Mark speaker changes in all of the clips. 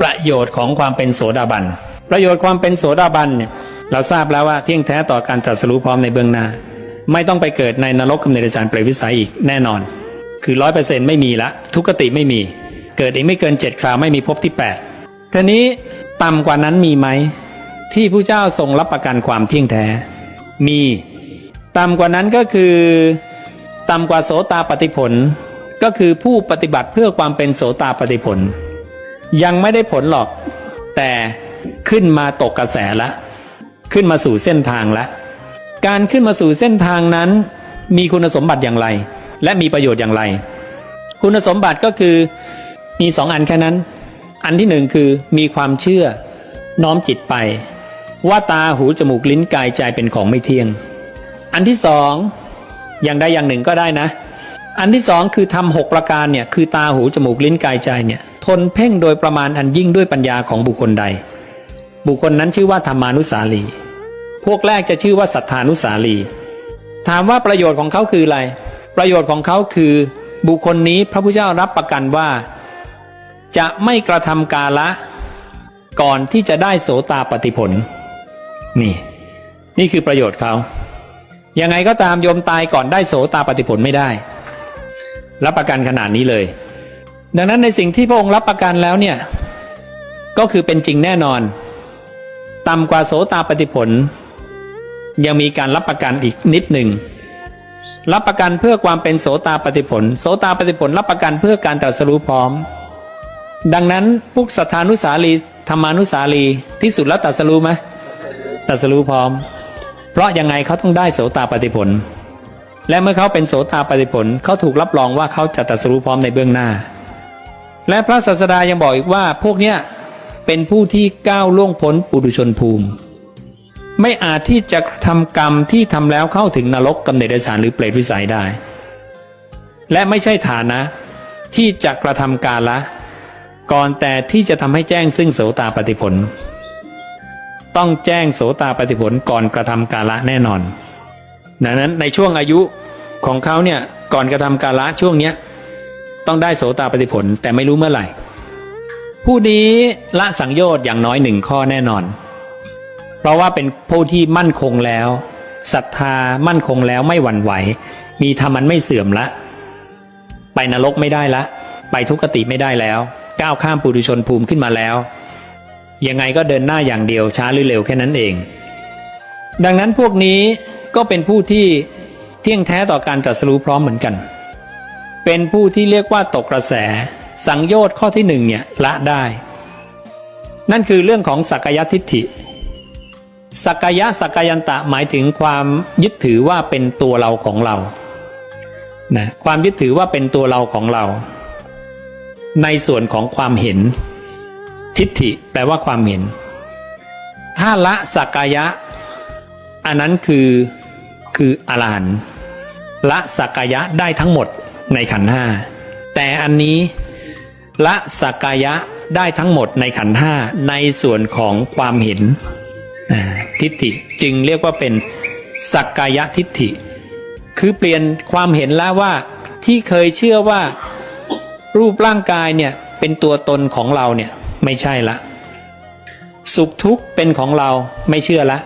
Speaker 1: ประโยชน์ของความเป็นโสดาบัน ประโยชน์ความเป็นโสดาบันเนี่ยเราทราบแล้วว่าเที่ยงแท้ต่อการตรัสรู้พร้อมในเบื้องหน้า ไม่ต้องไปเกิดในนรกกำเนิดจารย์เปรตวิสัยอีกแน่นอน คือร้อยเปอร์เซ็นต์ไม่มีละ ทุกขติไม่มี เกิดอีกไม่เกินเจ็ดคราวไม่มีภพที่แปดทีนี้ต่ำกว่านั้นมีไหม ที่ผู้เจ้าทรงรับประกันความเที่ยงแท้ มีต่ำกว่านั้นก็คือต่ำกว่าโสตาปฏิผล ก็คือผู้ปฏิบัติเพื่อความเป็นโสตาปฏิผล ยังไม่ได้ผลหรอก แต่ขึ้นมาตกกระแสละ ขึ้นมาสู่เส้นทางละ การขึ้นมาสู่เส้นทางนั้น มีคุณสมบัติอย่างไร และมีประโยชน์อย่างไร คุณสมบัติก็คือมีสองอันแค่นั้น อันที่หนึ่งคือมีความเชื่อ น้อมจิตไป ว่าตาหูจมูกลิ้นกายใจเป็นของไม่เที่ยง อันที่สองอย่างใดอย่างหนึ่งก็ได้นะ อันที่สองคือทำหกประการเนี่ยคือตาหูจมูกลิ้นกายใจเนี่ยทนเพ่งโดยประมาณอันยิ่งด้วยปัญญาของบุคคลใด บุคคลนั้นชื่อว่าธรรมานุสาลี พวกแรกจะชื่อว่าสัทธานุสาลี ถามว่าประโยชน์ของเขาคืออะไร ประโยชน์ของเขาคือ บุคคลนี้พระพุทธเจ้ารับประกันว่า จะไม่กระทำกาละ ก่อนที่จะได้โสตาปฏิผล นี่ นี่คือประโยชน์เขายังไงก็ตามโยมตายก่อนได้โสตาปฏิผลไม่ได้ รับประกันขนาดนี้เลย ดังนั้นในสิ่งที่พระองค์รับประกันแล้วเนี่ย ก็คือเป็นจริงแน่นอน ต่ำกว่าโสตาปฏิผล ยังมีการรับประกันอีกนิดหนึ่ง รับประกันเพื่อความเป็นโสตาปฏิผล โสตาปฏิผลรับประกันเพื่อการตรัสรู้พร้อม ดังนั้นพวกสัทธานุสาลีธรรมานุสาลีที่สุดแล้วตรัสรู้ไหมตรัสรู้พร้อม เพราะยังไงเขาต้องได้โสตาปฏิผล และเมื่อเขาเป็นโสตาปฏิผลเขาถูกรับรองว่าเขาจะตรัสรู้พร้อมในเบื้องหน้า และพระศาสดายังบอกอีกว่าพวกเนี้ยเป็นผู้ที่ก้าวล่วงพ้นปุถุชนภูมิ ไม่อาจที่จะทำกรรมที่ทำแล้วเข้าถึงนรกกำเนิดเดรัจฉานหรือเปรตวิสัยได้ และไม่ใช่ฐานะที่จะกระทำกาละ ก่อนแต่ที่จะทำให้แจ้งซึ่งโสตาปฏิผล ต้องแจ้งโสตาปฏิผลก่อนกระทำกาละแน่นอน ดังนั้นในช่วงอายุของเขาเนี่ยก่อนกระทำกาละช่วงเนี้ยต้องได้โสตาปฏิผลแต่ไม่รู้เมื่อไหร่ ผู้นี้ละสังโยชน์อย่างน้อยหนึ่งข้อแน่นอน เพราะว่าเป็นผู้ที่มั่นคงแล้วศรัทธามั่นคงแล้วไม่หวั่นไหว มีธรรมันไม่เสื่อมละ ไปนรกไม่ได้ละ ไปทุกขติไม่ได้แล้ว ก้าวข้ามปุถุชนภูมิขึ้นมาแล้ว ยังไงก็เดินหน้าอย่างเดียวช้าหรือเร็วแค่นั้นเอง ดังนั้นพวกนี้ ก็เป็นผู้ที่เที่ยงแท้ต่อการตรัสรู้พร้อมเหมือนกัน เป็นผู้ที่เรียกว่าตกกระแส สังโยชน์ข้อที่หนึ่งเนี่ยละได้ นั่นคือเรื่องของสักยทิฏฐิ สักยะสักยันตะหมายถึงความยึดถือว่าเป็นตัวเราของเรานะความยึดถือว่าเป็นตัวเราของเรา ในส่วนของความเห็น ทิฏฐิแปลว่าความเห็น ถ้าละสักกายะ อันนั้นคือ คืออรหันต์ละสักกายะได้ทั้งหมดในขันธ์ห้าแต่อันนี้ละสักกายะได้ทั้งหมดในขันธ์ห้าในส่วนของความเห็นทิฏฐิจึงเรียกว่าเป็นสักกายะทิฏฐิ คือเปลี่ยนความเห็นแล้วว่าที่เคยเชื่อว่า รูปร่างกายเนี่ยเป็นตัวตนของเราเนี่ยไม่ใช่ละ สุขทุกข์เป็นของเราไม่เชื่อละ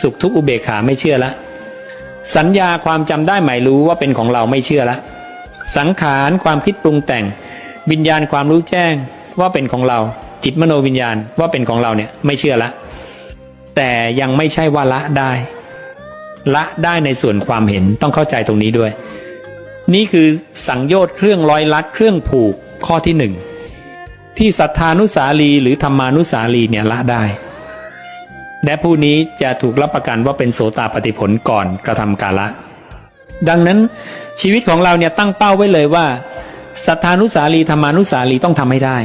Speaker 1: สุขทุกข์อุเบกขาไม่เชื่อละ สัญญาความจำได้หมายรู้ว่าเป็นของเราไม่เชื่อละ สังขารความคิดปรุงแต่ง วิญญาณความรู้แจ้งว่าเป็นของเรา จิตมโนวิญญาณว่าเป็นของเราเนี่ยไม่เชื่อละ แต่ยังไม่ใช่ว่าละได้ ละได้ในส่วนความเห็นต้องเข้าใจตรงนี้ด้วย นี่คือสังโยชน์เครื่องร้อยลัดเครื่องผูกข้อที่หนึ่งที่ศรัทธานุสาลีหรือธรรมานุสาลีเนี่ยละได้ และผู้นี้จะถูกรับประกันว่าเป็นโสตาปฏิผลก่อนกระทำกาละ ดังนั้นชีวิตของเราเนี่ยตั้งเป้าไว้เลยว่าสัทธานุสาลีธรรมานุสาลีต้องทำให้ได้